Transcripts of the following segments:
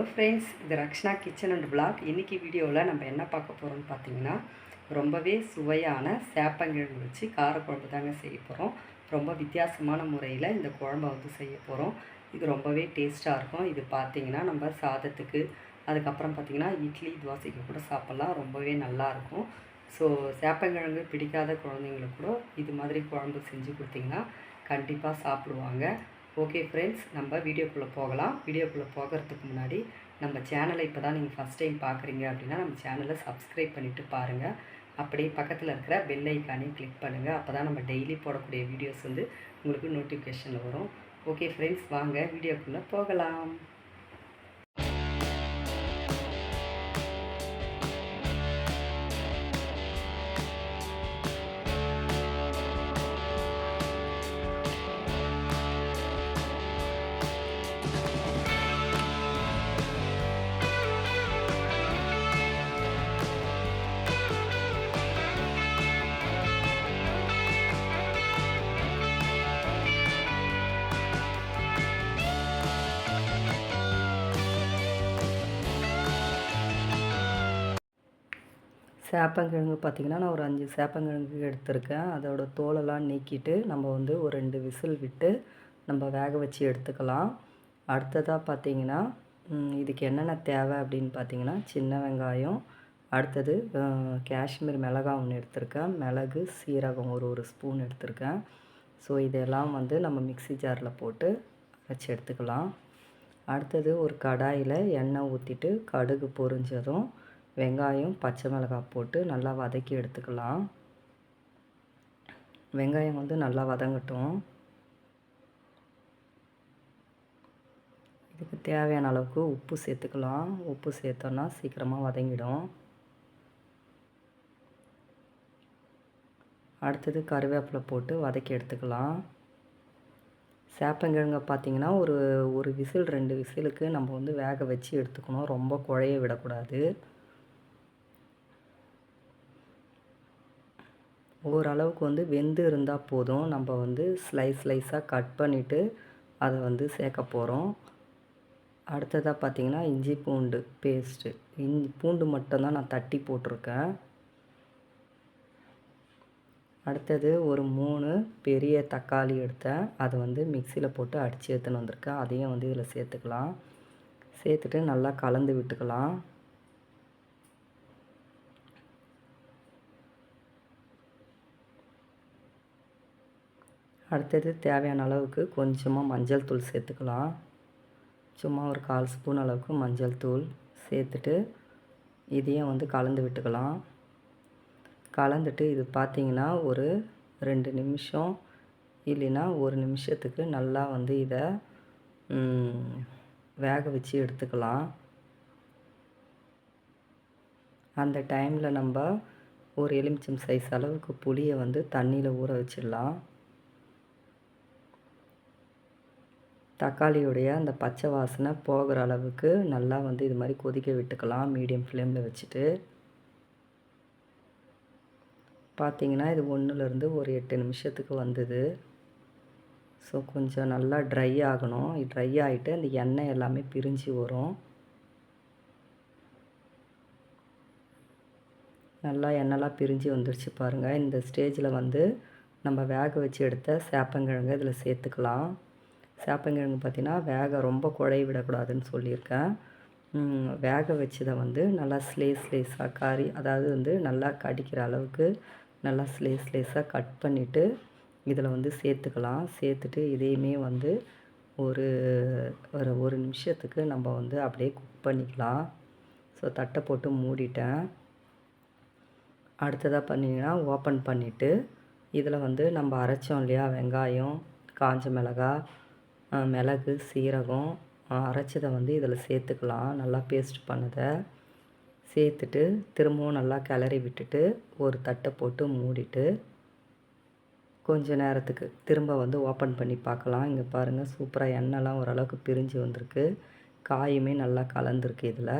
Hello friends இது Rakshana kitchen and black இன்றைக்கி வீடியோவில் நம்ம என்ன பார்க்க போகிறோம்னு பார்த்தீங்கன்னா ரொம்பவே சுவையான சேப்பங்கிழங்கு வச்சு காரக்குழம்பு தாங்க செய்ய போகிறோம் ரொம்ப வித்தியாசமான முறையில் இந்த குழம்ப வந்து செய்ய போகிறோம் இது ரொம்பவே டேஸ்ட்டாக இருக்கும். இது பார்த்தீங்கன்னா நம்ம சாதத்துக்கு அதுக்கப்புறம் பார்த்திங்கன்னா இட்லி தோசைக்கு கூட சாப்பிட்லாம். ரொம்பவே நல்லாயிருக்கும் ஸோ சேப்பங்கிழங்கு பிடிக்காத குழந்தைங்களுக்கு கூட இது மாதிரி குழம்பு செஞ்சு கொடுத்திங்கன்னா கண்டிப்பாக சாப்பிடுவாங்க. ஓகே ஃப்ரெண்ட்ஸ் நம்ம வீடியோக்குள்ளே போகலாம். வீடியோக்குள்ளே போகிறதுக்கு முன்னாடி நம்ம சேனலை இப்போ தான் நீங்கள் ஃபஸ்ட் டைம் பார்க்குறீங்க அப்படின்னா நம்ம சேனலை சப்ஸ்கிரைப் பண்ணிவிட்டு பாருங்கள் அப்படியே பக்கத்தில் இருக்கிற பெல் ஐக்கானையும் கிளிக் பண்ணுங்கள் அப்போ தான் நம்ம டெய்லி போடக்கூடிய வீடியோஸ் வந்து உங்களுக்கு நோட்டிஃபிகேஷனில் வரும். ஓகே ஃப்ரெண்ட்ஸ் வாங்க வீடியோக்குள்ளே போகலாம். சேப்பங்கிழங்கு பார்த்திங்கன்னா நான் ஒரு அஞ்சு சேப்பங்கிழங்கு எடுத்திருக்கேன். அதோட தோலெல்லாம் நீக்கிட்டு நம்ம வந்து ஒரு ரெண்டு விசில் விட்டு நம்ம வேக வச்சு எடுத்துக்கலாம். அடுத்ததாக பார்த்திங்கன்னா இதுக்கு என்னென்ன தேவை அப்படின்னு பார்த்திங்கன்னா சின்ன வெங்காயம். அடுத்தது காஷ்மீர் மிளகா ஒன்று எடுத்திருக்கேன். மிளகு சீரகம் ஒரு ஒரு ஸ்பூன் எடுத்திருக்கேன். ஸோ இதெல்லாம் வந்து நம்ம மிக்சி ஜாரில் போட்டு அரைச்சி எடுத்துக்கலாம். அடுத்தது ஒரு கடாயில் எண்ணெய் ஊற்றிட்டு கடுகு பொரிஞ்சதும் வெங்காயம் பச்சை மிளகாய் போட்டு நல்லா வதக்கி எடுத்துக்கலாம். வெங்காயம் வந்து நல்லா வதங்கட்டும். இதுக்கு தேவையான அளவுக்கு உப்பு சேர்த்துக்கலாம். உப்பு சேர்த்தோன்னா சீக்கிரமாக வதங்கிடும். அடுத்தது கருவேப்பிலை போட்டு வதக்கி எடுத்துக்கலாம். சேப்பங்கிழங்க பார்த்திங்கன்னா ஒரு ஒரு விசில் ரெண்டு விசிலுக்கு நம்ம வந்து வேக வச்சு எடுத்துக்கணும். ரொம்ப குழைய விடக்கூடாது. ஓரளவுக்கு வந்து வெந்து இருந்தால் போதும். நம்ம வந்து ஸ்லைஸ் ஸ்லைஸாக கட் பண்ணிவிட்டு அதை வந்து சேர்க்க போகிறோம் அடுத்ததாக பார்த்திங்கன்னா இஞ்சி பூண்டு பேஸ்ட்டு இஞ்சி பூண்டு மட்டும்தான் நான் தட்டி போட்டிருக்கேன். அடுத்தது ஒரு மூணு பெரிய தக்காளி எடுத்தேன். அதை வந்து மிக்சியில் போட்டு அடித்து எடுத்துன்னு வந்திருக்கேன். அதையும் வந்து இதில் சேர்த்துக்கலாம். சேர்த்துட்டு நல்லா கலந்து விட்டுக்கலாம். அடுத்தது தேவையான அளவுக்கு கொஞ்சமாக மஞ்சள் தூள் சேர்த்துக்கலாம். சும்மா ஒரு கால் ஸ்பூன் அளவுக்கு மஞ்சள் தூள் சேர்த்துட்டு இதையும் வந்து கலந்து விட்டுக்கலாம். கலந்துட்டு இது பார்த்திங்கன்னா ஒரு ரெண்டு நிமிஷம் இல்லைன்னா ஒரு நிமிஷத்துக்கு நல்லா வந்து இதை வேக வச்சு எடுத்துக்கலாம். அந்த டைமில் நம்ம ஒரு எலுமிச்சம் சைஸ் அளவுக்கு புளியை வந்து தண்ணியில் ஊற வச்சிடலாம். தக்காளியுடைய அந்த பச்சை வாசனை போகிற அளவுக்கு நல்லா வந்து இது மாதிரி கொதிக்க விட்டுக்கலாம் மீடியம் ஃப்ளேமில் வச்சுட்டு. பார்த்திங்கன்னா இது ஒன்றுலேருந்து ஒரு எட்டு நிமிஷத்துக்கு வந்தது. ஸோ கொஞ்சம் நல்லா ட்ரை ஆகணும். ட்ரை ஆகிட்டு அந்த எண்ணெய் எல்லாமே பிரிஞ்சு வரும். நல்லா எண்ணெய்லாம் பிரிஞ்சு வந்துடுச்சு பாருங்கள் இந்த ஸ்டேஜில் வந்து நம்ம வேக வச்சு எடுத்த சேப்பங்கிழங்கு இதில் சேர்த்துக்கலாம். சேப்பங்கிழங்கு பார்த்திங்கன்னா வேக ரொம்ப குழைய விடக்கூடாதுன்னு சொல்லியிருக்கேன். வேக வச்சதை வந்து நல்லா ஸ்லேஸ் ஸ்லேஸாக காரி அதாவது வந்து நல்லா கடிக்கிற அளவுக்கு நல்லா ஸ்லேஸ் ஸ்லேஸாக கட் பண்ணிவிட்டு இதில் வந்து சேர்த்துக்கலாம். சேர்த்துட்டு இதையுமே வந்து ஒரு ஒரு ஒரு நிமிஷத்துக்கு நம்ம வந்து அப்படியே குக் பண்ணிக்கலாம். ஸோ தட்டை போட்டு மூடிட்டேன். அடுத்ததாக பண்ணிங்கன்னா ஓப்பன் பண்ணிவிட்டு இதில் வந்து நம்ம அரைச்சோம் இல்லையா வெங்காயம் காஞ்ச மிளகாய் மிளகு சீரகம் அரைச்சதை வந்து இதில் சேர்த்துக்கலாம். நல்லா பேஸ்ட் பண்ணதை. சேர்த்துட்டு திரும்பவும் நல்லா கிளறி விட்டுட்டு ஒரு தட்டை போட்டு மூடிட்டு கொஞ்ச நேரத்துக்கு திரும்ப வந்து ஓப்பன் பண்ணி பார்க்கலாம். இங்கே பாருங்கள் சூப்பராக எண்ணெய்லாம் ஓரளவுக்கு பிரிஞ்சு வந்திருக்கு. காயுமே நல்லா கலந்துருக்கு இதில்.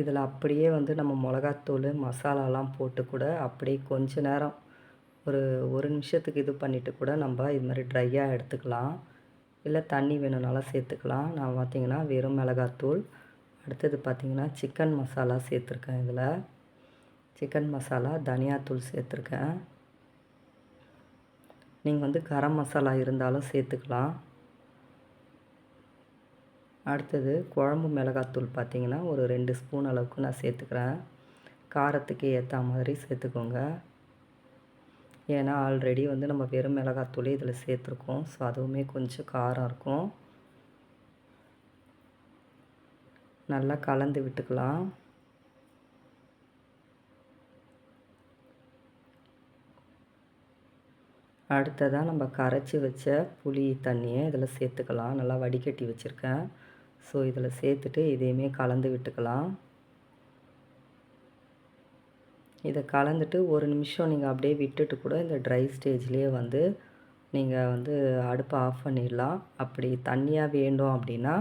இதில் அப்படியே வந்து நம்ம மிளகாத்தூள் மசாலாலாம் போட்டு கூட அப்படியே கொஞ்ச நேரம் ஒரு ஒரு நிமிஷத்துக்கு இது பண்ணிவிட்டு கூட நம்ம இது மாதிரி ட்ரையாக எடுத்துக்கலாம். இல்லை தண்ணி வேணும்னாலும் சேர்த்துக்கலாம். நான் பார்த்தீங்கன்னா வெறும் மிளகாத்தூள். அடுத்தது பார்த்திங்கன்னா சிக்கன் மசாலா சேர்த்துருக்கேன் இதில். சிக்கன் மசாலா தனியாத்தூள் சேர்த்துருக்கேன். நீங்கள் வந்து கரம் மசாலா இருந்தாலும் சேர்த்துக்கலாம். அடுத்தது குழம்பு மிளகாத்தூள் பார்த்திங்கன்னா ஒரு ரெண்டு ஸ்பூன் அளவுக்கு நான் சேர்த்துக்கிறேன். காரத்துக்கு ஏற்ற மாதிரி சேர்த்துக்கோங்க. ஏன்னா ஆல்ரெடி வந்து நம்ம வெறும் மிளகாத்தூளே இதில் சேர்த்துருக்கோம். ஸோ அதுவுமே கொஞ்சம் காரம் இருக்கும். நல்லா கலந்து விட்டுக்கலாம். அடுத்ததாக நம்ம கரைச்சி வச்ச புளி தண்ணியை இதில் சேர்த்துக்கலாம். நல்லா வடிகட்டி வச்சுருக்கேன். ஸோ இதில் சேர்த்துட்டு இதையுமே கலந்து விட்டுக்கலாம். இதை கலந்துட்டு ஒரு நிமிஷம் நீங்கள் அப்படியே விட்டுட்டு கூட இந்த ட்ரை ஸ்டேஜ்லேயே வந்து நீங்கள் வந்து அடுப்பை ஆஃப் பண்ணிடலாம். அப்படி தண்ணியாக வேண்டும் அப்படின்னா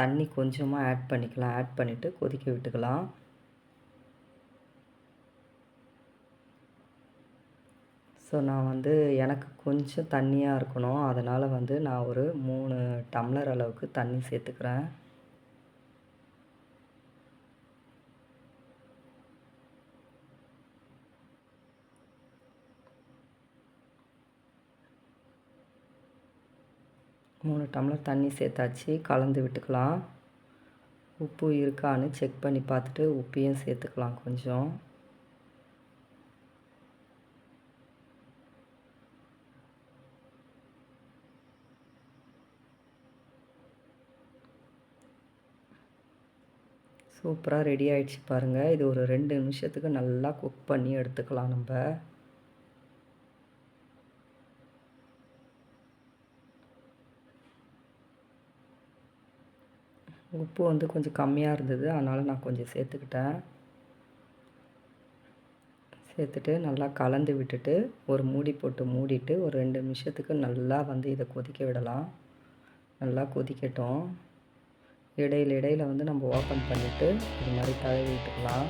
தண்ணி கொஞ்சமாக ஆட் பண்ணிக்கலாம். ஆட் பண்ணிவிட்டு கொதிக்க விட்டுக்கலாம். ஸோ நான் வந்து எனக்கு கொஞ்சம் தண்ணியாக இருக்கணும். அதனால் வந்து நான் ஒரு மூணு டம்ளர் அளவுக்கு தண்ணி சேர்த்துக்கிறேன். மூணு டம்ளர் தண்ணி சேர்த்தாச்சு கலந்து விட்டுக்கலாம். உப்பு இருக்கான்னு செக் பண்ணி பார்த்துட்டு உப்பையும் சேர்த்துக்கலாம் கொஞ்சம். சூப்பராக ரெடி ஆகிடுச்சு பாருங்கள் இது ஒரு ரெண்டு நிமிஷத்துக்கு நல்லா குக் பண்ணி எடுத்துக்கலாம் நம்ம. உப்பு வந்து கொஞ்சம் கம்மியாக இருந்தது. அதனால் நான் கொஞ்சம் சேர்த்துக்கிட்டேன். சேர்த்துட்டு நல்லா கலந்து விட்டுட்டு ஒரு மூடி போட்டு மூடிட்டு ஒரு ரெண்டு நிமிஷத்துக்கு நல்லா வந்து இதை கொதிக்க விடலாம். நல்லா கொதிக்கட்டும். இடையில இடையில் வந்து நம்ம ஓப்பன் பண்ணிவிட்டு இது மாதிரி தடவி விட்டுக்கலாம்.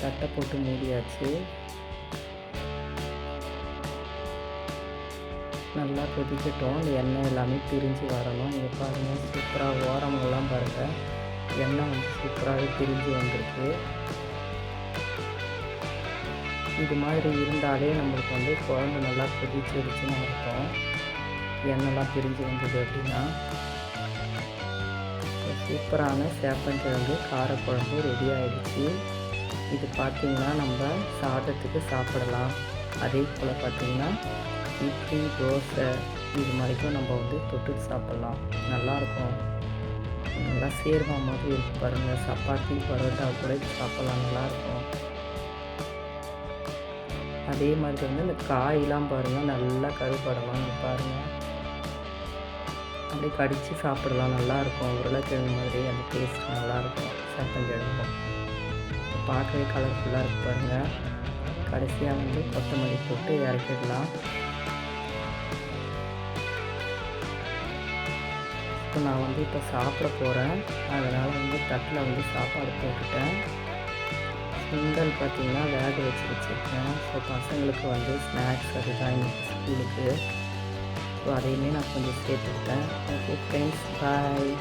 தட்டை போட்டு மூடியாச்சு. நல்லா கொதிக்கட்டும். எண்ணெய் எல்லாமே பிரிஞ்சு வரணும். இங்கே பாருங்கள் சூப்பராக ஓரமெல்லாம் பாருங்கள் எண்ணெய் வந்து சூப்பராகவே பிரிஞ்சு வந்திருக்கு. இது மாதிரி இருந்தாலே நம்மளுக்கு வந்து குழம்பு நல்லா கொதிச்சிருச்சுன்னு அர்த்தம். எண்ணெய்லாம் பிரிஞ்சு வந்தது அப்படின்னா. சூப்பரான சேப்பங்கிழங்கு காரக்குழம்பு ரெடி ஆகிடுச்சு இது பார்த்திங்கன்னா நம்ம சாதத்துக்கு சாப்பிடலாம். அதே போல் பார்த்திங்கன்னா இட்லி தோசை இது மாதிரிக்கும் நம்ம வந்து தொட்டு சாப்பிட்லாம். நல்லாயிருக்கும். நல்லா சேர்வா மாதிரி இருக்கு பாருங்கள் சப்பாத்தி பரோட்டா கூட சாப்பிட்லாம். நல்லாயிருக்கும். அதே மாதிரி வந்து இந்த காயெலாம் பாருங்கள் நல்லா கருப்படலாம் பாருங்கள் அப்படியே கடித்து சாப்பிடலாம். நல்லாயிருக்கும். உருளைக்கிழங்கு மாதிரி அந்த டேஸ்ட் நல்லாயிருக்கும். சத்தங்கிழங்கும் பார்க்கவே கலர்ஃபுல்லாக இருக்கு பாருங்கள் கடைசியாக வந்து கொத்தமல்லி போட்டு இறக்கிடலாம். இப்போ நான் வந்து இப்போ சாப்பிட போகிறேன் அதனால் வந்து தட்டில் வந்து சாப்பாடு போட்டுட்டேன். சுண்டல் பார்த்திங்கன்னா வேக வச்சு வச்சுருக்கேன். ஸோ பசங்களுக்கு வந்து ஸ்நாக்ஸ் அதுதான் இன்னைக்கு ஸ்கூலுக்கு ஸோ அதையுமே நான் கொஞ்சம் சேர்த்துக்கிட்டேன். Okay friends bye